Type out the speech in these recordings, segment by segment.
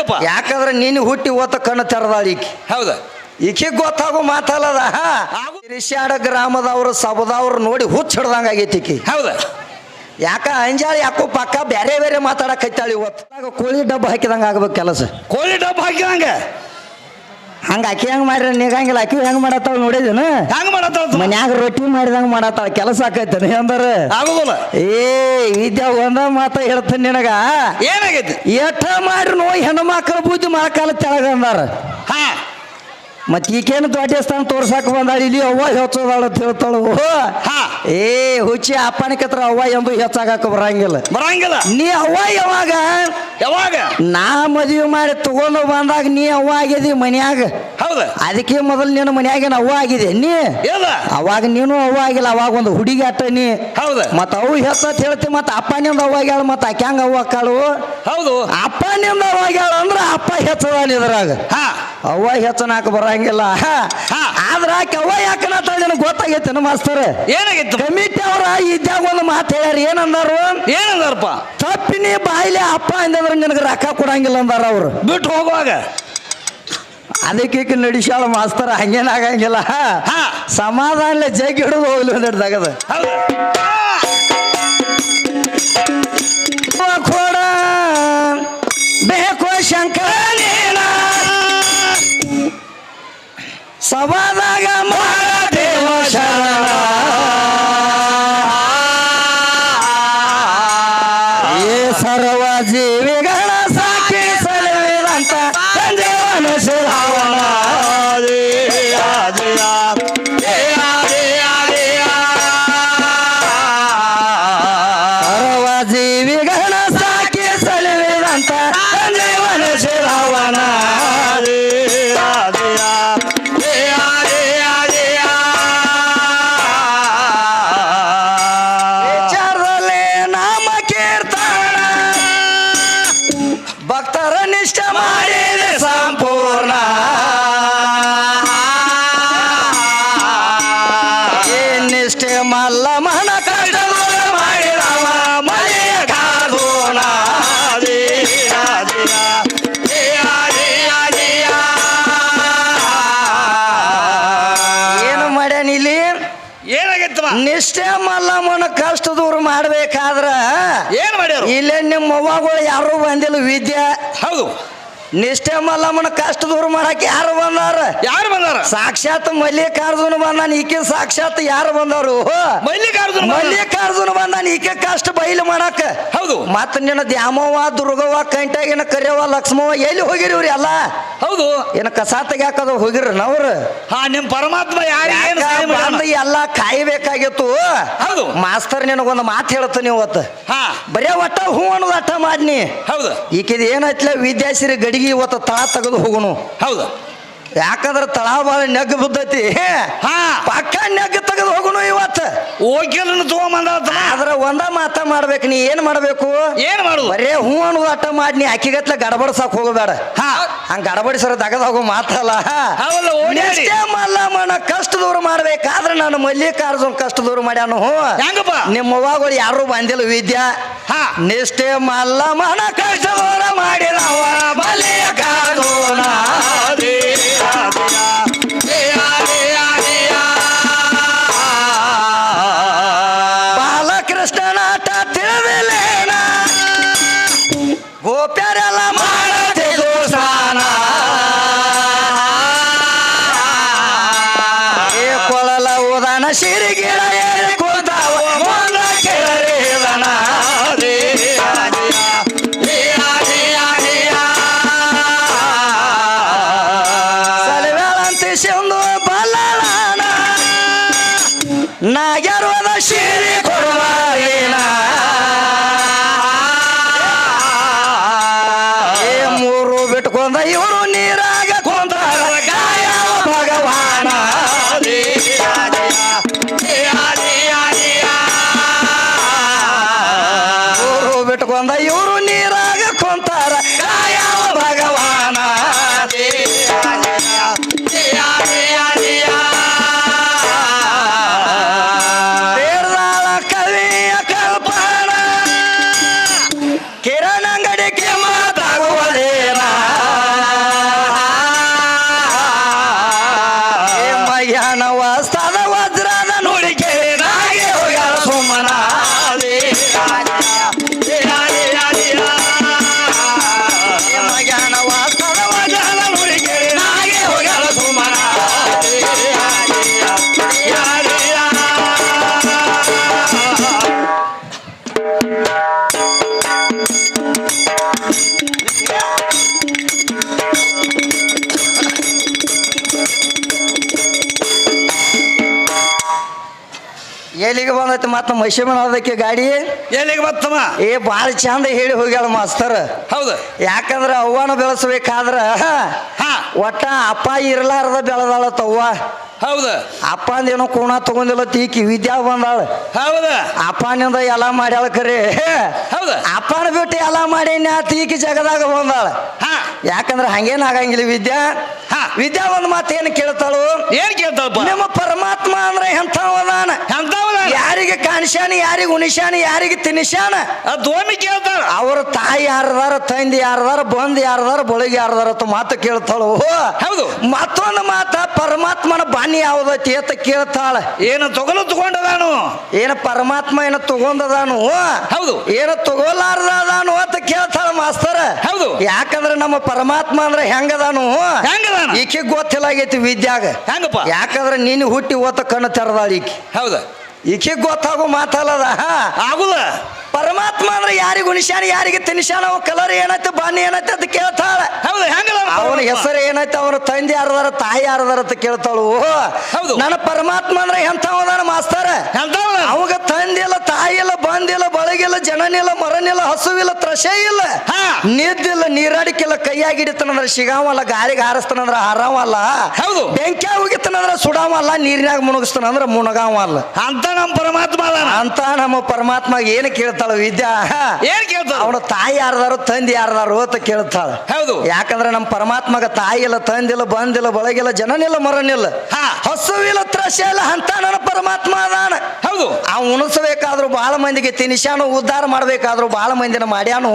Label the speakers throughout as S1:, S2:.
S1: ಹೆಂಗಪ್ಪ?
S2: ಯಾಕಂದ್ರೆ ನೀನು ಹುಟ್ಟಿ ಓತ ಕಣ್ಣು ತೆರೆದಾಳ ಈಕಿ.
S1: ಹೌದಾ?
S2: ಈಕೆ ಗೊತ್ತಾಗೋ ಮಾತಲ್ಲದ?
S1: ರಿಷಾಡ
S2: ಗ್ರಾಮದವರು ಗ್ರಾಮದವ್ರು ಸಬದವ್ರು ನೋಡಿ ಹುಚ್ಚ ಹಿಡ್ದಂಗ ಆಗೈತಿ ಈಕಿ.
S1: ಹೌದಾ?
S2: ಯಾಕ ಅಂಜಾಳ ಯಾಕೋ ಪಕ್ಕ ಬೇರೆ ಬೇರೆ ಮಾತಾಡಕೈತಾಳ ಇವತ್ತು. ಕೋಳಿ ಡಬ್ಬ ಹಾಕಿದಂಗ ಆಗ್ಬೇಕು ಕೆಲಸ.
S1: ಕೋಳಿ ಡಬ್ಬ ಹಾಕಿದಂಗ?
S2: ಹಂಗ ಅಕ್ಕಿ ಹೆಂಗ್ ಮಾಡ್ರಿ? ನೀಗಂಗಿಲ್ಲ ಆಕಿ ಹೆಂಗ್ ಮಾಡತ್ತಾಳ ನೋಡಿದೇನು?
S1: ಹೆಂಗ್ ಮಾಡತ್ತ
S2: ಮನ್ಯಾಗ ರೊಟ್ಟಿ ಮಾಡಿದಂಗ ಮಾಡತ್ತಾಳ ಕೆಲಸ ಆಕೈತೆ ಅಂದ್ರ?
S1: ಆಗುದಿಲ್ಲ.
S2: ಏ ವಿದ್ಯಾ ಒಂದ ಮಾತ ಹೇಳ್ತೀನಿ ನಿನಗ.
S1: ಏನಾಗೈತಿ?
S2: ಎಟ್ಟ ಮಾಡ್ರಿ ನೋ ಹೆಣ್ಣು ಹೆಣ್ಮಕ್ಳ ಬುದ್ಧಿ ಮೊಳಕಾಲ ತೆಳಗ ಅಂದಾರ.
S1: ಹಾ.
S2: ಮತ್ ಈಕೇನು ದೊಡ್ಡ ಸ್ಥಾನ ತೋರ್ಸಾಕ ಬಂದಾಳ? ಇಲ್ಲಿ ಅವ್ವ ಹೆಚ್ಚೋದಾಳ ಅಂತ ಹೇಳ್ತಾಳು.
S1: ಹಾ.
S2: ಏ ಹುಚ್ಚಿ ಅಪ್ಪನಿಕತ್ರ ಅವ್ವ ಎಂದು ಹೆಚ್ಚಾಗಕ್ಕೆ ಬರಂಗಿಲ್ಲ.
S1: ಬರಂಗಿಲ್ಲ.
S2: ನೀ ಅವ್ವ ಯಾವಾಗ?
S1: ಯಾವಾಗ?
S2: ನಾ ಮದುವೆ ಮಾಡಿ ತಗೊಂಡು ಬಂದಾಗ ನೀ ಅವ್ವ ಆಗಿದಿ ಮನ್ಯಾಗ.
S1: ಹೌದು.
S2: ಅದಕ್ಕೆ ಮೊದಲು ನೀನು ಮನ್ಯಾಗಿನ ಅವ್ವ ಆಗಿದೆ? ನೀ.
S1: ಇಲ್ಲ.
S2: ಅವಾಗ ನೀನು ಅವ್ವ ಆಗಿಲ್ಲ ಅವಾಗ ಒಂದು ಹುಡುಗಿ ಅಟ್ಟ ನೀ.
S1: ಹೌದು.
S2: ಮತ್ತ ಅವು ಹೆಚ್ಚತ್ ಹೇಳ್ತಿ ಮತ್ತ ಅಪ್ಪನಿಂದ ಅವ್ವ ಆಗ್ಯಾಳ ಮತ್ತ ಆಕ್ಯಾಂಗ ಅವ್ವ ಕಾಳು?
S1: ಹೌದು.
S2: ಅಪ್ಪನಿಂದ ಅವ್ವ ಆಗ್ಯಾಳ ಅಂದ್ರ ಅಪ್ಪ ಹೆಚ್ಚದಾನ ಇದ್ರಾಗ.
S1: ಹಾ.
S2: ಅವ್ವ ಹೆಚ್ಚನಾಕ ಬರಂಗಿಲ್ಲ. ಆದ್ರ ಆಕೆ ಅವ್ವ ಯಾಕನತ್ತ ನಿನಗೆ ಗೊತ್ತಾಗೈತೆ ಮಾಸ್ತರ್?
S1: ಏನಾಗಿತ್ತು
S2: ಕಮಿಟಿ ಅವ್ರ ಇದ್ದಾಗ ಒಂದು ಮಾತು ಹೇಳ್ಯಾರ ಏನಂದಾರು?
S1: ಏನಂದಾರಪ್ಪ?
S2: ತಪ್ಪಿನಿ ಬಾಯಿಲೆ ಅಪ್ಪ ಅಂದಂದ್ರೆ ನಿನಗೆ ರೊಕ್ಕ ಕೊಡಂಗಿಲ್ಲ ಅಂದಾರ ಅವ್ರು.
S1: ಬಿಟ್ಟು ಹೋಗುವಾಗ
S2: ಅದಕ್ಕೆ ನಡೀಶಾಳ ಮಾಸ್ತರ ಹಂಗೇನಾಗಂಗಿಲ್ಲ
S1: ಹಾ.
S2: ಸಮಾಧಾನ ಜಗ್ ಹಿಡಿದು ಹೋಗ್ಲಿ ಒಂದೆರಡು ಸಭಾದಾಗ ನಿಷ್ಠೆ ಮಲ್ಲಮ್ಮನ ಕಷ್ಟ ದೂರ ಮಾಡ್ಬೇಕಾದ್ರ
S1: ಏನ್ ಮಾಡ್ಯಾರ?
S2: ಇಲ್ಲೇ ನಿಮ್ಮ ಅವ್ವಗಳು ಯಾರು ಬಂದಿಲ್ಲ ವಿದ್ಯಾ.
S1: ಹೌದು.
S2: ನಿಷ್ಠೆ ಮಲ್ಲಮ್ಮನ ಕಷ್ಟ ದೂರ ಮಾಡಕ್ ಯಾರು ಬಂದಾರ?
S1: ಯಾರು ಬಂದಾರ?
S2: ಸಾಕ್ಷಾತ್ ಮಲ್ಲಿಕಾರ್ಜುನ ಬಂದಾನ ಈಕೆ ಸಾಕ್ಷಾತ್ ಯಾರು ಬಂದಾರು?
S1: ಮಲ್ಲಿಕಾರ್ಜುನ.
S2: ಮಲ್ಲಿಕಾರ್ಜುನ ಬಂದಾನ ಈಕೆ ಕಷ್ಟ ಬಯಲು ಮಾಡಾಕ
S1: ಹೌದು.
S2: ಮತ್ತ ನಿನ್ನ ದ್ಯಾಮವ್ವ ದುರ್ಗವ್ವ ಕಂಟಾಗಿನ ಕರಿಯವ್ವ ಲಕ್ಷ್ಮವ್ವ ಎಲ್ಲಿ ಹೋಗಿರಿ ಇವ್ರಿ ಎಲ್ಲ?
S1: ಹೌದು.
S2: ಏನ ಕಸ ತೆಗ್ಯಾಕದ ಹೋಗಿರ ನವ್ರ
S1: ಹಾ ನಿಮ್ ಪರಮಾತ್ಮ ಯಾರು?
S2: ಎಲ್ಲ ಕಾಯ್ಬೇಕಾಗಿತ್ತು?
S1: ಹೌದು.
S2: ಮಾಸ್ತರ್ ನಿನಗೊಂದು ಮಾತು ಹೇಳ್ತೀನಿ ಇವತ್ತು.
S1: ಹಾ.
S2: ಬರೇ ಒಟ್ಟ ಹೂ ಅನ್ನೋದು ಅಟ್ಟ ಮಾಡ್ನಿ
S1: ಹೌದು.
S2: ಈಕಿದ ಏನೈತ್ಲ ವಿದ್ಯಾಸಿರಿ ಗಡಿಗೆ ಇವತ್ತು ತಳ ತೆಗೆದು ಹೋಗೋಣ.
S1: ಹೌದು.
S2: ಯಾಕಂದ್ರೆ ತಳ ಬಾಳ ನೆಗ್ ಬಿದ್ದೈತಿ.
S1: ಹಾ
S2: ಪಕ್ಕ ನೆಗ್ ತೆಗೆದು ಹೋಗೋಣ ಇವತ್ತು.
S1: ಓಕೆಲನ್ನು ತಗೊಂಬಂದ
S2: ಆದ್ರೆ ಒಂದ ಮಾತ ಮಾಡ್ಬೇಕು ನೀ ಏನ್ ಮಾಡ್ಬೇಕು?
S1: ಏನ್ ಮಾಡು
S2: ಬರೇ ಹೂ ಅನ್ನೋದು ಅಟ್ಟ ಮಾಡ್ನಿ ಅಕ್ಕಿಗತ್ಲೆ ಗಡಬಡ್ಸಕ್ ಹೋಗಬೇಡ.
S1: ಹಾ.
S2: ಹಂಗ ಗಡಬಡಿಸರ ತಗದ ಹೋಗೋ ಮಾತಲ್ಲ ನಿಷ್ಠೆ ಮಲ್ಲಮ್ಮನ ಕಷ್ಟ ದೂರ ಮಾಡ್ಬೇಕಾದ್ರೆ ನಾನು ಮಲ್ಲಿಕಾರ್ಜುನ್ ಕಷ್ಟ ದೂರ ಮಾಡ್ಯಾನು.
S1: ಹೆಂಗಪ್ಪ?
S2: ನಿಮ್ಮ ಅವ್ವಗಳು ಯಾರು ಬಂದಿಲ್ಲ ವಿದ್ಯಾ. ನಿಷ್ಠೆ ಮಲ್ಲ ಮನ ದೂರ ಮಾಡಿದವ ಬಾಲಕೃಷ್ಣನಾಟ ತಿಳಿದಿಲ್ಲೇನ ಗೋಪ್ಯರೆಲ್ಲ ಕೊಳಲ ಉದಾನ ಸಿರಿಗಿಡ ಮತ್ತ ಮೈಸೂರು ಅದಕ್ಕೆ ಗಾಡಿ?
S1: ಎಲ್ಲಿಗೆ ಬತ್ತಮ್ಮ
S2: ಏ ಭಾಳ ಚಂದ ಹೇಳಿ ಹೋಗ್ಯಾಳ ಮಾಸ್ತರ್.
S1: ಹೌದು.
S2: ಯಾಕಂದ್ರ ಅವ್ವನ ಬೆಳೆಸಬೇಕಾದ್ರ
S1: ಹಾ
S2: ಒಟ್ಟ ಅಪ್ಪ ಇರ್ಲಾರ್ದ ಬೆಳೆದಾಳ ತವ್ವ
S1: ಹೌದು.
S2: ಅಪ್ಪಂದೇನೋ ಕೋಣ ತಗೊಂಡಿಲ್ಲ ತೀಕಿ ವಿದ್ಯಾ ಬಂದಾಳ.
S1: ಹೌದು.
S2: ಅಪ್ಪನಿಂದ ಎಲ್ಲ ಮಾಡ್ಯಾಳ ಕರೆ.
S1: ಹೌದು.
S2: ಅಪ್ಪನ ಬಿಟ್ಟು ಎಲ್ಲ ಮಾಡಿ ಆ ತೀಕಿ ಜಗದಾಗ ಬಂದಾಳ.
S1: ಹಾ.
S2: ಯಾಕಂದ್ರ ಹಂಗೇನ್ ಆಗಂಗಿಲ್ಲ ವಿದ್ಯಾ.
S1: ಹಾ.
S2: ವಿದ್ಯಾ ಒಂದ್ ಮಾತೇನು ಕೇಳ್ತಾಳು?
S1: ಏನು ಕೇಳ್ತಾಳಪ್ಪ?
S2: ನಿಮ್ಮ ಪರಮಾತ್ಮ ಅಂದ್ರೆ
S1: ಎಂಥವನ?
S2: ಯಾರಿಗೆ ಕಾಣಿಸ್ಯಾನ ಯಾರಿಗೆ ಉಣಿಸ್ಯಾನ ಯಾರಿಗೆ
S1: ತಿನ್ನಿಸ್ಯಾನ ದ್ವಾಮಿ ಕೇಳ್ತಾಳ.
S2: ಅವ್ರ ತಾಯಿ ಯಾರದಾರ ತಂದೆ ಯಾರದಾರ ಬಂದ್ ಯಾರದಾರ ಬಳಗ ಯಾರದಾರ ಅಂತ ಮಾತು ಕೇಳ್ತಾಳು?
S1: ಹೌದು.
S2: ಮತ್ತೊಂದು ಮಾತ ಪರಮಾತ್ಮನ ಬಾನಿ ಯಾವ್ದೈತಿ ಅಂತ ಕೇಳ್ತಾಳ.
S1: ಏನು ತಗೊಲು ತಗೊಂಡದಾನು?
S2: ಏನ ಪರಮಾತ್ಮ ಏನ ತಗೊಂಡದಾನು?
S1: ಹೌದು.
S2: ಏನ ತಗೋಲಾರ್ದಾನು ಅಂತ ಕೇಳ್ತಾಳ ಮಾಸ್ತರ.
S1: ಹೌದು.
S2: ಯಾಕಂದ್ರೆ ನಮ್ಮ ಪರಮಾತ್ಮ ಅಂದ್ರೆ ಹೆಂಗದಾನು?
S1: ಹೆಂಗದಾನ?
S2: ಈಕೆ ಗೊತ್ತಿಲ್ಲ ಆಗೈತಿ ವಿದ್ಯಾಗ.
S1: ಹೆಂಗಪ್ಪ?
S2: ಯಾಕಂದ್ರೆ ನೀನು ಹುಟ್ಟಿ ಓತ ಕಣ್ಣು ತೆರದಾಳ ಈಕಿ.
S1: ಹೌದು.
S2: ಈಕೆ ಗೊತ್ತಾಗೋ ಮಾತಲ್ಲದ?
S1: ಆಗುದ.
S2: ಪರಮಾತ್ಮ ಅಂದ್ರೆ ಯಾರಿಗೆ ಉಣಿಸ್ಯಾನ ಯಾರಿಗೆ ತಿನ್ಶಾನ ಅವ ಕಲರ್ ಏನೈತೆ ಬಾನಿ ಏನೈತೆ ಅಂತ ಕೇಳ್ತಾಳ.
S1: ಹೌದು ಹೆಂಗಲ್ಲ
S2: ಅವನ ಹೆಸರು ಏನೈತೆ ಅವನ ತಂದೆ ಯಾರದಾರ ತಾಯಿ ಯಾರದಾರ ಅಂತ ಕೇಳ್ತಾಳು.
S1: ಹೌದು.
S2: ನನ್ನ ಪರಮಾತ್ಮ ಅಂದ್ರೆ ಎಂಥವದಾನ ಮಾಸ್ತರ? ಅವಾಗ ತಂದೆ ಇಲ್ಲ ತಾಯಿ ಇಲ್ಲ ಬಂದಿಲ್ಲ ಬಳಗಿಲ್ಲ ಜನನಿಲ್ಲ ಮರನಿಲ್ಲ ಹಸುವಿಲ್ಲ ತ್ರಶೆ ಇಲ್ಲ
S1: ಹಾ.
S2: ನಿದ್ದಿಲ್ಲ ನೀರಾಡಿಕಿಲ್ಲ ಕೈಯಾಗಿ ಹಿಡಿತಾನಂದ್ರ ಸಿಗಾವಲ್ಲ ಗಾಳಿಗೆ ಹಾರಿಸ್ತಾನಂದ್ರ ಹಾರಾವಲ್ಲ
S1: ಹೌದು.
S2: ಬೆಂಕಿ ಹೋಗಿತ್ತಾನಂದ್ರ ಸುಡಾವಲ್ಲ ನೀರಿನಾಗ ಮುಣಗಿಸ್ತಾನಂದ್ರ ಮುಣಗಾವಲ್ಲ
S1: ಅಂತ ನಮ್ಮ ಪರಮಾತ್ಮ ಅದಾನ.
S2: ಅಂತ ನಮ್ಮ ಪರಮಾತ್ಮ ಏನು ಕೇಳ್ತಾಳ ವಿದ್ಯಾ?
S1: ಏನ್ ಕೇಳ್ತ
S2: ಅವನ ತಾಯಿ ಯಾರದಾರು ತಂದೆ ಯಾರದಾರು ಅಂತ ಕೇಳ್ತಾಳ.
S1: ಹೌದು.
S2: ಯಾಕಂದ್ರೆ ನಮ್ಮ ಪರಮಾತ್ಮಗ ತಾಯಿ ಇಲ್ಲ ತಂದಿಲ್ಲ ಬಂದಿಲ್ಲ ಬಳಗಿಲ್ಲ ಜನನಿಲ್ಲ ಮರನಿಲ್ಲ. ಹಸುವಿಲ್ಲ ತ್ರಶ ಇಲ್ಲ ಅಂತ ನನ್ನ ಪರಮಾತ್ಮ ಅದಾನ.
S1: ಹೌದು.
S2: ಅವ್ ಉಣಿಸ್ಬೇಕಾದ್ರು ಬಹಳ ಮಂದಿಗೆ ತಿನಿಸಾನು ಉದ್ಧಾರ ಮಾಡ್ಬೇಕಾದ್ರು ಬಹಳ ಮಂದಿನ ಮಾಡ್ಯಾನು.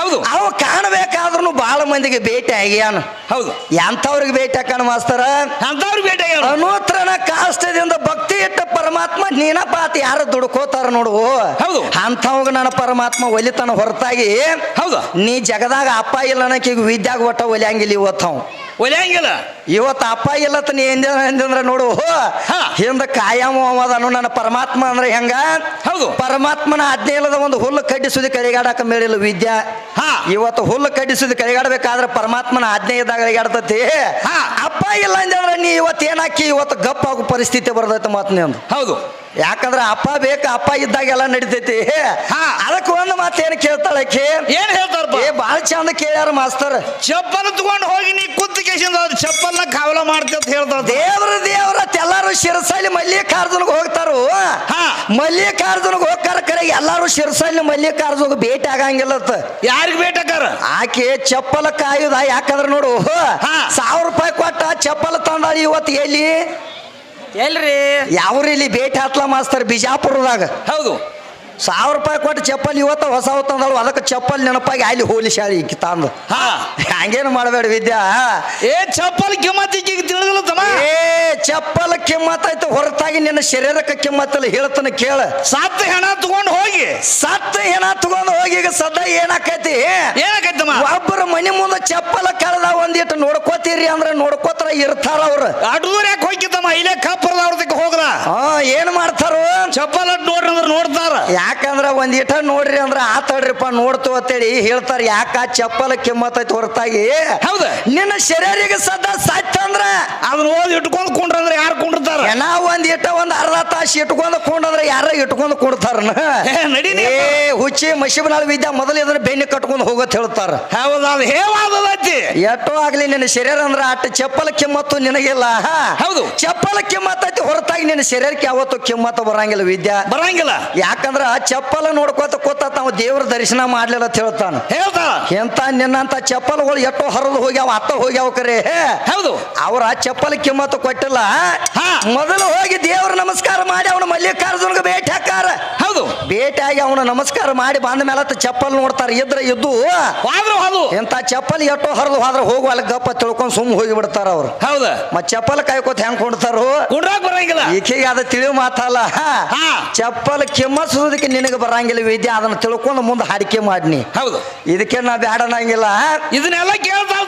S1: ಹೌದು.
S2: ಅವ ಕಾಣಬೇಕಾದ್ರೂ ಬಹಳ ಮಂದಿಗೆ ಭೇಟಿ ಆಗ್ಯಾನು.
S1: ಹೌದು.
S2: ಎಂಥವ್ರಿಗೆ ಭೇಟಿ ಹಾಕಣ ಮಾಸ್ತರ?
S1: ಅಂತವ್ರಿಗೆ ಭೇಟಿ
S2: ಅನೂತ್ರನ ಕಾಷ್ಟದಿಂದ ಭಕ್ತಿ ಇಟ್ಟ ಪರಮಾತ್ಮ ನೀನಪ್ಪ ಆತ ಯಾರು ದುಡ್ಕೋತಾರ ನೋಡು.
S1: ಹೌದು.
S2: ಅಂಥವಾಗ ನನ್ನ ಪರಮಾತ್ಮ ಒಲಿತನ ಹೊರತಾಗಿ
S1: ಹೌದು.
S2: ನೀ ಜಗದಾಗ ಅಪ್ಪ ಇಲ್ಲ ಅನ್ನಕ್ಕೆ ಈಗ ವಿದ್ಯಾಗ ಒಟ್ಟ ಒಲಿಯಂಗಿಲ್ಲ ಇವತ್ತು ಅವ.
S1: ಒಲೆಯಂಗಿಲ್ಲ
S2: ಇವತ್ತು ಅಪ್ಪ ಇಲ್ಲ ನೀ ಎಂದ ಎಂದಂದ್ರ ನೋಡು
S1: ಹಾ.
S2: ಹಿಂದ ಕಾಯಮ ಅವದನು ನನ್ನ ಪರಮಾತ್ಮ ಅಂದ್ರೆ ಹೆಂಗ
S1: ಹೌದು.
S2: ಪರಮಾತ್ಮನ ಆಜ್ಞೆ ಇಲ್ಲದ ಒಂದು ಹುಲ್ಲು ಕಡ್ಡಿಸುದು ಕರಿಗಾಡಕ ಮೇಲಿಲ್ಲ ವಿದ್ಯಾ
S1: ಹಾ.
S2: ಇವತ್ತು ಹುಲ್ಲು ಕಡ್ಡಿಸುದು ಕರಿಗಾಡಬೇಕಾದ್ರೆ ಪರಮಾತ್ಮನ ಆಜ್ಞೆ ಇದ್ದಾಗ ಕರಿಗಾಡ್ತತಿ
S1: ಹಾ.
S2: ಅಪ್ಪ ಇಲ್ಲ ಅಂದ್ರೆ ನೀ ಇವತ್ತು ಏನಾಕಿ ಇವತ್ತು ಗಪ್ಪ ಆಗೋ ಪರಿಸ್ಥಿತಿ ಬರ್ತೈತೆ ಮಾತನೇ
S1: ಹೌದು
S2: ಯಾಕಂದ್ರೆ ಅಪ್ಪ ಬೇಕು ಅಪ್ಪ ಇದ್ದಾಗೆಲ್ಲ ನಡಿತೈತಿ.
S1: ಹಾ.
S2: ಅದಕ್ಕೆ ಒಂದು ಮಾತು ಏನು ಕೇಳ್ತಾಳಕ್ಕೆ
S1: ಏನ್ ಹೇಳ್ತಾರಪ್ಪ
S2: ಏ ಬಾಳ ಚಂದ ಕೇಳ್ಯಾರ ಮಾಸ್ತರ್.
S1: ಚಪ್ಪಲ್ ತಗೊಂಡು ಹೋಗಿ ನೀ ಕುತ್ತ ಕೇಸಿಂದ ಅವ್ರ ಚಪ್ಪಲ್ನ ಕಾವಲ ಮಾಡ್ತಿ ಅಂತ ಹೇಳ್ತಾರ
S2: ದೇವ್ರ ದೇವ್ರ ಎಲ್ಲಾರು ಶಿರಸಲ್ಲಿ ಮಲ್ಲಿಕಾರ್ಜುನ್ಗೆ ಹೋಗ್ತಾರು.
S1: ಹಾ.
S2: ಮಲ್ಲಿಕಾರ್ಜುನ್ಗೆ ಹೋಗ್ತಾರ ಕರೆ ಎಲ್ಲಾರು ಶಿರಸಲ್ಲಿ ಮಲ್ಲಿಕಾರ್ಜುನ್ಗೆ ಭೇಟಿ ಆಗಂಗಿಲ್ಲ
S1: ಯಾರಿಗೆ ಭೇಟಿ ಬೇಟಕ್ಕಾರ
S2: ಆಕೆ ಚಪ್ಪಲ ಕಾಯುದ ಯಾಕಂದ್ರ ನೋಡು
S1: ಹಾ.
S2: ಸಾವಿರ ರೂಪಾಯಿ ಕೊಟ್ಟ ಚಪ್ಪಲ ತಂದಾಳ ಇವತ್ತು ಎಲ್ಲಿ?
S1: ಎಲ್ರಿ?
S2: ಯಾವ್ರಿ ಇಲ್ಲಿ ಭೇಟಿ ಹತ್ಲ ಮಾಸ್ತರ್ ಬಿಜಾಪುರದಾಗ?
S1: ಹೌದು.
S2: ಸಾವಿರ ರೂಪಾಯಿ ಕೊಟ್ಟು ಚಪ್ಪಲಿ ಇವತ್ತ ಹೊಸ ಹೊತ್ತಂದಳು ಅದಕ್ಕೆ ಚಪ್ಪಲ್ ನೆನಪಾಗಿ ಅಲ್ಲಿ ಹೋಲಿ ಶಾಳಿ ತಂದು.
S1: ಹಾ.
S2: ಹಂಗೇನು ಮಾಡಬೇಡ ವಿದ್ಯಾ?
S1: ಏ ಚಪ್ಪಲ್ ಕಿಮ್ಮತ್ ತಿಳಿದಿಲ್ಲ ತಮ್ಮ.
S2: ಏ ಚಪ್ಪಲ್ ಕಿಮ್ಮತ್ ಐತೆ ಹೊರತಾಗಿ ನಿನ್ನ ಶರೀರಕ್ಕೆ ಕಿಮ್ಮತ್ತಲ್ಲ ಹೇಳ್ತಾನೆ ಕೇಳ.
S1: ಸಾತ್ ಹೆಣ
S2: ಸತ್ತ ಏನ ತಗೊಂಡು ಹೋಗಿ ಈಗ ಸದ್ದ ಏನಾಕೈತಿ?
S1: ಏನಾಕೈತಮ್ಮ?
S2: ಒಬ್ಬರ ಮನೆ ಮುಂದೆ ಚಪ್ಪಲ ಕಳೆದ ಒಂದಿಟ್ಟು ನೋಡ್ಕೋತೀರಿ ಅಂದ್ರೆ ನೋಡ್ಕೋತಾರ ಇರ್ತಾರ ಅವ್ರು.
S1: ಅಡೂರ್ ಯಾಕೆ ಹೋಗಿದ್ದಮ್ಮ? ಇಲ್ಲೇ ಕಪ್ಪರದ ಅವ್ರದಕ್ಕೆ ಹೋಗ್ರ.
S2: ಹಾ ಏನ್ ಮಾಡ್ತಾರ?
S1: ಚಪ್ಪಲ ನೋಡ್ರಿ ಅಂದ್ರೆ ನೋಡ್ತಾರ.
S2: ಯಾಕಂದ್ರ ಒಂದಿಟ ನೋಡ್ರಿ ಅಂದ್ರ ಆತಾಡ್ರಿಪ್ಪ ನೋಡ್ತು ಅಂತೇಳಿ ಹೇಳ್ತಾರ. ಯಾಕ ಚಪ್ಪಲ ಕಿಮ್ಮತ್ ಐತಿ ಹೊರತಾಗಿ?
S1: ಹೌದು.
S2: ನಿನ್ನ ಶರೀರಿಗೆ ಸದ್ದ ಸತ್ತ ಅಂದ್ರ
S1: ಅದನ್ನ ಓದಿ ಇಟ್ಕೊಂಡು ಕುಂಡ್ರಂದ್ರೆ ಯಾರು ಕುಂಡಿರ್ತಾರ?
S2: ಏನ ಒಂದಿಟ ಇಟ್ಟ ಒಂದ್ ಅರ್ಧ ಇಟ್ಕೊಂಡು ಕೊಂಡ್ರೆ ಯಾರ ಇಟ್ಕೊಂಡು ಕೊಡ್ತಾರ
S1: ನಡೀನಿ
S2: ಏ ಹುಚ್ಚಿ ಮಶಿಬನಾಳ ವಿದ್ಯಾ ಮೊದಲು ಇದನ್ನ ಬೆನ್ನಿ ಕಟ್ಕೊಂಡು ಹೋಗತ್ ಹೇಳ್ತಾರ.
S1: ಹೌದು ಅದು ಹೇವಾದದೈತಿ.
S2: ಎಷ್ಟೋ ಆಗ್ಲಿ ನಿನ್ನ ಶರೀರ ಅಂದ್ರೆ ಅಟ್ಟ ಚಪ್ಪಲ ಕಿಮ್ಮತ್ತು ನಿನಗಿಲ್ಲ.
S1: ಹೌದು.
S2: ಚಪ್ಪಲ ಕಿಮ್ಮತ್ ಐತಿ ಹೊರತಾಗಿ ನಿನ್ನ ಶರೀರಕ್ಕೆ ಯಾವತ್ತು ಕಿಮ್ಮತ್ತು ಬರಂಗಿಲ್ಲ ವಿದ್ಯಾ.
S1: ಬರಂಗಿಲ್ಲ.
S2: ಯಾಕಂದ್ರ ಚಪ್ಪಲ ನೋಡ್ಕೋತ ಕೂತ ತಾವು ದೇವ್ರ ದರ್ಶನ ಮಾಡ್ಲಿಲ್ಲ ಅಂತ ಹೇಳ್ತಾನ.
S1: ಹೇಳ್ತಾ
S2: ಎಂತ ನಿನ್ನಂತ ಚಪ್ಪಲ್ಗಳು ಎಷ್ಟೋ ಹರಿದು ಹೋಗ್ಯಾವ ಅತ್ತ ಹೋಗ್ಯಾವ ಕರೆ.
S1: ಹೌದು.
S2: ಅವ್ರ ಚಪ್ಪಲ ಕಿಮ್ಮತ್ತು ಕೊಟ್ಟಿಲ್ಲ.
S1: ಹಾ.
S2: ಮೊದಲು ಹೋಗಿ ದೇವ್ರ ನಮಸ್ಕಾರ ಮಾಡಿ ಅವನು ಮಲ್ಲಿಕಾರ್ಜುನ್ಗೆ ಭೇಟಿ ಹಾಕಾರ
S1: ಹೌದು.
S2: ಭೇಟಿಯಾಗಿ ಅವನ ನಮಸ್ಕಾರ ಮಾಡಿ ಬಂದ ಮೇಲೆ ಚಪ್ಪಲ್ ನೋಡ್ತಾರ ಇದ್ರ ಇದ್ದು
S1: ಹೌದು
S2: ಎಂತ ಚಪ್ಪಲ್ ಎಟ್ಟೋ ಹರಿದು ಹೋದ್ರ ಹೋಗುವ ಅಲ್ಲಿ ಗಪ್ಪ ತಿಳ್ಕೊಂಡು ಸುಮ್ ಹೋಗಿ ಬಿಡ್ತಾರ ಅವ್ರು.
S1: ಹೌದು.
S2: ಮತ್ ಚಪ್ಪಲ್ ಕಾಯ್ಕೋತ ಹೆಂಗ್ ಕೊಂಡ್ತಾರು?
S1: ಕುಂಡ್ರಾಕ್ ಬರಂಗಿಲ್ಲ.
S2: ಈಕೆಗೆ ಅದ ತಿಳಿವು ಮಾತಲ್ಲ.
S1: ಹಾ.
S2: ಚಪ್ಪಲ್ ಕಿಮ್ಮಸುದಕ್ಕೆ ನಿನಗೆ ಬರಂಗಿಲ್ಲ ವಿದ್ಯೆ ಅದನ್ನ ತಿಳ್ಕೊಂಡು ಮುಂದೆ ಹಾಡಿಕೆ ಮಾಡ್ನಿ.
S1: ಹೌದು.
S2: ಇದಕ್ಕೆ ನಾ ಬ್ಯಾಡನಂಗಿಲ್ಲ
S1: ಇದನ್ನೆಲ್ಲ ಕೇಳ್ತಾ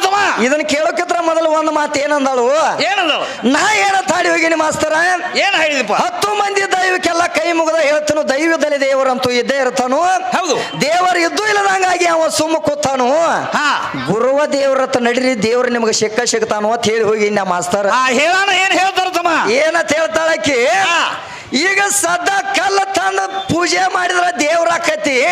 S2: ಇದನ್ನ ಕೇಳೋಕಿತ್ರ ಮೊದಲು ಒಂದು ಮಾತು ಏನಂದಳು?
S1: ಏನಂದಳು?
S2: ನಾ ಏನ ತಾಡಿ ಹೋಗಿನಿ ಮಾಸ್ತರ?
S1: ಏನ್ ಹೇಳಿದಪ್ಪ
S2: ಹತ್ತು ಮಂದಿ ದೈವಕ್ಕೆಲ್ಲ ಕೈ ಮುಗದ ಹೇಳ್ತಾನು ದೈವದಲ್ಲಿ ದೇವರಂತೂ ಇದ್ದೇ ಇರ್ತಾನು?
S1: ಹೌದು.
S2: ದೇವರು ಇದ್ದು ಇಲ್ಲದಂಗಾಗಿ ಅವ ಸುಮ್ಮ ಕೂತಾನು?
S1: ಗುರುವ
S2: ಗುರುವ ಹತ್ರ ನಡೀರಿ ದೇವರು ನಿಮಗೆ ಸಿಕ್ಕ ಸಿಗ್ತಾನು ಅಂತ ಹೇಳಿ ಹೋಗಿ ನಮ್ಮ ಮಾಸ್ತರ.
S1: ಆ ಹೇಳಾನ ಏನ್ ಹೇಳ್ತಾರ ತಮ್ಮ
S2: ಏನಂತ
S1: ಹೇಳ್ತಾಳಕ್ಕೆ.
S2: ಈಗ ಸದಾ ಕಲ್ಲ ತಂದು ಪೂಜೆ ಮಾಡಿದ್ರ ದೇವ್ರ ಆಕತಿ.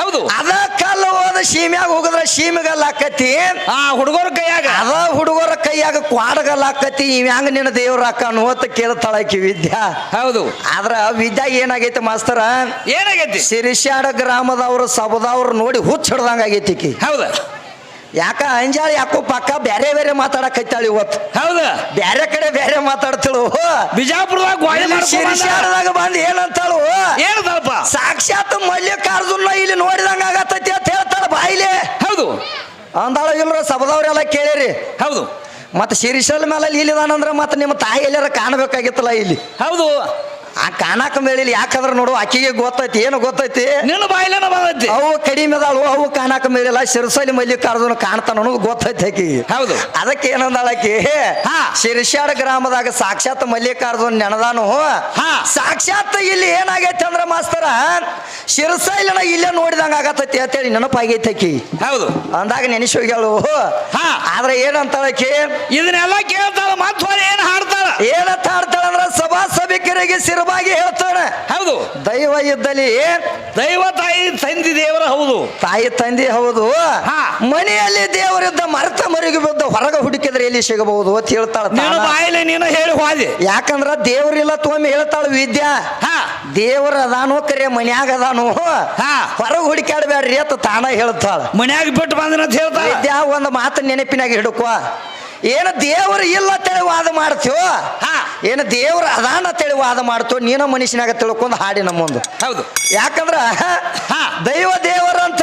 S1: ಹೌದು.
S2: ಅದ ಕಲ್ಲು ಹೋದ ಸೀಮ್ಯಾಗ ಹೋಗಿದ್ರ ಸೀಮೆಗಲ್ಲ ಆಕತಿ.
S1: ಆ ಹುಡುಗರ ಕೈಯಾಗ.
S2: ಅದ ಹುಡುಗರ ಕೈಯಾಗ ಕ್ವಾಡಗಲ್ಲ ಆಕತಿ. ಇವ್ ಹೆಂಗ ನಿನ್ನ ದೇವ್ರ ಅಕ್ಕ ಅಂತ ಕೇಳ್ತಾಳ ಆಕಿ ವಿದ್ಯಾ.
S1: ಹೌದು.
S2: ಆದ್ರ ವಿದ್ಯಾ ಏನಾಗೈತಿ ಮಾಸ್ತರ?
S1: ಏನಾಗೈತಿ?
S2: ಸಿರಿಶಾಡ ಗ್ರಾಮದವ್ರು ಸಬದವ್ರು ನೋಡಿ ಹುಚ್ಚ ಹಿಡ್ದಂಗ ಆಗೈತಿ
S1: ಹೌದ.
S2: ಯಾಕ ಅಂಜಾಳ ಯಾಕೋ ಪಕ್ಕ ಬೇರೆ ಬೇರೆ ಮಾತಾಡಕೈತಾಳ ಇವತ್ತು?
S1: ಹೌದ?
S2: ಬೇರೆ ಕಡೆ ಬೇರೆ ಮಾತಾಡ್ತಳು.
S1: ಬಿಜಾಪುರದಾಗ ಗೋಳಿ ಮಾಡ್ಕೊಂಡ್ ಬಂದ.
S2: ಏನಂತಾಳು?
S1: ಏನು ಸ್ವಲ್ಪ
S2: ಸಾಕ್ಷಾತ್ ಮಲ್ಲಿಕಾರ್ಜುನ ಇಲ್ಲಿ ನೋಡಿದಂಗ ಆಗತೈತಿ ಅಂತ ಹೇಳ್ತಾಳ ಬಾಯಿಲೆ.
S1: ಹೌದು.
S2: ಅಂದಾಳ ಇಲ್ರ ಸಬದವ್ರೆಲ್ಲ ಕೇಳಿರಿ.
S1: ಹೌದು.
S2: ಮತ್ತೆ ಶಿರಿಶಲ್ ಮೇಲೆ ಇಲ್ಲಿದಾನಂದ್ರ ಮತ್ತೆ ನಿಮ್ಮ ತಾಯಿ ಎಲ್ಲಾರ ಕಾಣಬೇಕಾಗಿತ್ತಲ್ಲ ಇಲ್ಲಿ?
S1: ಹೌದು.
S2: ಆ ಕಾಣಾಕ ಮೇಳಿಲಿ ಯಾಕಂದ್ರೆ ನೋಡು ಆಕಿಗೆ ಗೊತ್ತೈತಿ ಏನು ಗೊತ್ತೈತಿ?
S1: ನಿನ್ನ ಬಾಯಿಲೇನ ಬಂದೈತಿ?
S2: ಅವು ಕಡಿಮೆ ಅದಾಳು ಅವು ಕಾಣಾಕ ಮೇಳಿಲ್ಲ ಶಿರಸಲಿ ಮಲ್ಲಿಕಾರ್ಜುನ ಕಾಣ್ತಾನ ಗೊತ್ತೈತಿ ಆಕಿಗೆ
S1: ಹೌದು.
S2: ಅದಕ್ಕೆ ಏನಂದಾಳ ಆಕಿ?
S1: ಹಾ.
S2: ಶಿರಶ್ಯಾಡ ಗ್ರಾಮದಾಗ ಸಾಕ್ಷಾತ್ ಮಲ್ಲಿಕಾರ್ಜುನ ನೆನದಾನು.
S1: ಹಾ.
S2: ಸಾಕ್ಷಾತ್ ಇಲ್ಲಿ ಏನಾಗೈತಿ ಅಂದ್ರ ಮಾಸ್ತರ ಶಿರಸೈಲನ ಇಲ್ಲೇ ನೋಡಿದಂಗ ಆಗತೈತಿ ಅಂತೇಳಿ ನೆನಪಾಗೈತಿ ಆಕಿ.
S1: ಹೌದು.
S2: ಅಂದಾಗ ನೆನೆಸಿ ಹೋಗ್ಯಾಳು.
S1: ಹಾ.
S2: ಆದ್ರೆ ಏನಂತಾಳಕಿ
S1: ಇದನ್ನೆಲ್ಲ ಕೇಳ್ತಾಳ ಮತ್ತೆ ಏನ್ ಹಾಡ್ತಾಳ?
S2: ಏನಂತ ಆಡ್ತಾಳಂದ್ರ ಸಭಾ ಸಭಿಕರಿಗೆ ಸಿರಬಾಗಿ ಹೇಳ್ತಾಳೆ
S1: ಹೌದು.
S2: ದೈವ ಇದ್ದಲ್ಲಿ
S1: ದೈವ ತಾಯಿ ತಂದಿ ದೇವರ ಹೌದು.
S2: ತಾಯಿ ತಂದೆ ಹೌದು.
S1: ಹಾ.
S2: ಮನೆಯಲ್ಲಿ ದೇವರಿದ್ದ ಮರೆತ ಮರಿಗೆ ಬಿದ್ದ ಹೊರಗೆ ಹುಡುಕಿದ್ರೆ ಎಲ್ಲಿ ಸಿಗಬಹುದು ಅಂತ ಹೇಳ್ತಾಳೆ
S1: ನಿನ್ನ
S2: ತಾನ.
S1: ಬಾಯಿಲೆ ನೀನು ಹೇಳಿ ಹೋದೆ.
S2: ಯಾಕಂದ್ರ ದೇವರಿಲ್ಲ ತೊಮ್ಮೆ ಹೇಳ್ತಾಳ ವಿದ್ಯಾ.
S1: ಹಾ.
S2: ದೇವರ ಅದಾನು ಕರೆ ಮನ್ಯಾಗ ಅದಾನು.
S1: ಹಾ.
S2: ಹೊರಗೆ ಹುಡುಕ್ಯಾಡ್ಬೇಡ್ರಿ ಅಂತ ತಾನ ಹೇಳ್ತಾಳ.
S1: ಮನ್ಯಾಗ ಬಿಟ್ಟು ಬಂದ್ರೆ ಅಂತ ಹೇಳ್ತಾಳ.
S2: ವಿದ್ಯಾ ಒಂದು ಮಾತು ನೆನಪಿನಾಗ ಹಿಡ್ಕೋ. ಏನು ದೇವರು ಇಲ್ಲ ಅಂತೇಳಿ ವಾದ ಮಾಡ್ತೀವೋ?
S1: ಹಾ.
S2: ಏನು ದೇವ್ರ ಅದಾನ ಅಂತೇಳಿ ವಾದ ಮಾಡ್ತೀವೋ? ನೀನು ಮನುಷ್ಯನಾಗ ತಿಳ್ಕೊಂಡು ಹಾಡಿ ನಮ್ಮೊಂದು.
S1: ಹೌದು.
S2: ಯಾಕಂದ್ರ
S1: ಹಾ.
S2: ದೈವ ದೇವರಂತ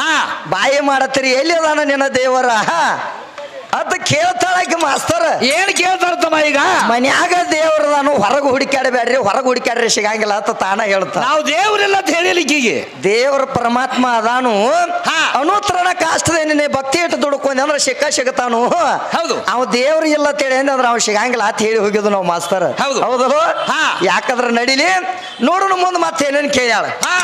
S1: ಹಾ.
S2: ಬಾಯಿ ಮಾಡತ್ತೀರಿ ಎಲ್ಲಿ ಅದಾನ ನಿನ್ನ ದೇವರ? ಅಂತ ಕೇಳ್ತಾಳಕ್ಕೆ ಮಾಸ್ತರ್.
S1: ಏನ್ ಕೇಳ್ತಾರ ತಮ್ಮ ಈಗ?
S2: ಮನ್ಯಾಗ ದೇವ್ರದಾನು ಹೊರಗೆ ಹುಡುಕ್ಯಾಡಬೇಡ್ರಿ ಹೊರಗೆ ಹುಡುಕ್ಯಾಡ್ರಿ ಸಿಗಂಗಿಲ್ಲ ಅಂತ ತಾನ ಹೇಳ್ತಾನ
S1: ನಾವು ದೇವರಿಲ್ಲ ಅಂತ ಹೇಳಿಲಿಕ್ಕಿಗೆ
S2: ದೇವ್ರ ಪರಮಾತ್ಮ ಅದಾನು
S1: ಹಾ.
S2: ಅನುತ್ರಣ ಕಾಷ್ಟದೇನೆ ಭಕ್ತಿ ಇಟ್ಟು ದುಡ್ಕೊಂಡೆ ಅಂದ್ರೆ ಸಿಕ್ಕ ಸಿಗತಾನು
S1: ಹೌದು.
S2: ಅವ ದೇವ್ರ ಇಲ್ಲ ಅಂತೇಳಿ ಅಂದ್ರೆ ಅವ್ ಸಿಗಂಗಿಲ್ಲ ಅಂತ ಹೇಳಿ ಹೋಗಿದ್ದು ನಾವು ಮಾಸ್ತರ್
S1: ಹೌದು.
S2: ಹೌದಲ್ಲ
S1: ಹಾ.
S2: ಯಾಕಂದ್ರೆ ನಡಿಲಿ ನೋಡೋಣ ಮುಂದೆ ಮತ್ತೆ ಏನೇನು ಕೇಳ್ಯಾಳ
S1: ಹಾ